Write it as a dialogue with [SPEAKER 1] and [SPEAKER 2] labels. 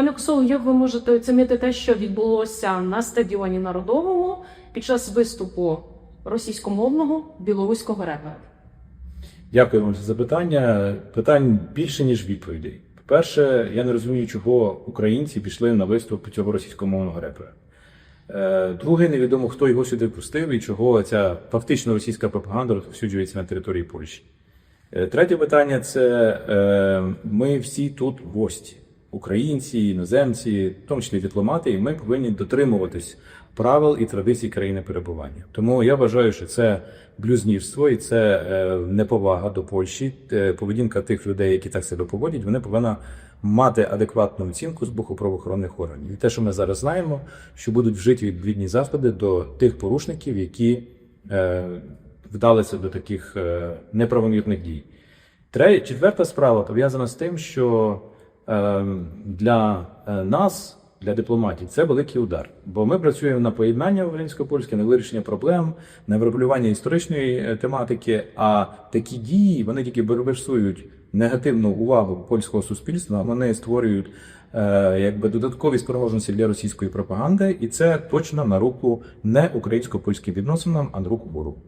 [SPEAKER 1] Пане Косову, як ви можете оцінити те, що відбулося на стадіоні Народовому під час виступу російськомовного білоруського репера?
[SPEAKER 2] Дякую вам за запитання. Питань більше, ніж відповідей. По-перше, я не розумію, чого українці пішли на виступ цього російськомовного репера. Е, Друге, невідомо, хто його сюди пустив і чого ця фактично російська пропаганда розповсюджується на території Польщі. Е, Третє питання це е, ми всі тут гості, українці, іноземці, в тому числі дипломати, і ми повинні дотримуватись правил і традицій країни перебування. Тому я вважаю, що це блюзнірство і це е, неповага до Польщі. Е, Поведінка тих людей, які так себе поводять, вони повинна мати адекватну оцінку з боку правоохоронних органів. І те, що ми зараз знаємо, що будуть вжиті відповідні заходи до тих порушників, які е, вдалися до таких неправомірних дій. Четверта справа пов'язана з тим, що для е, нас, для дипломатів, це великий удар. Бо ми працюємо на поєднання українсько-польське, на вирішення проблем, на врегулювання історичної е, тематики. А такі дії вони тільки вирисують негативну увагу польського суспільства. Вони створюють е, якби додаткові спроможності для російської пропаганди, і це точно на руку не українсько-польським відносинам, а на руку ворогу.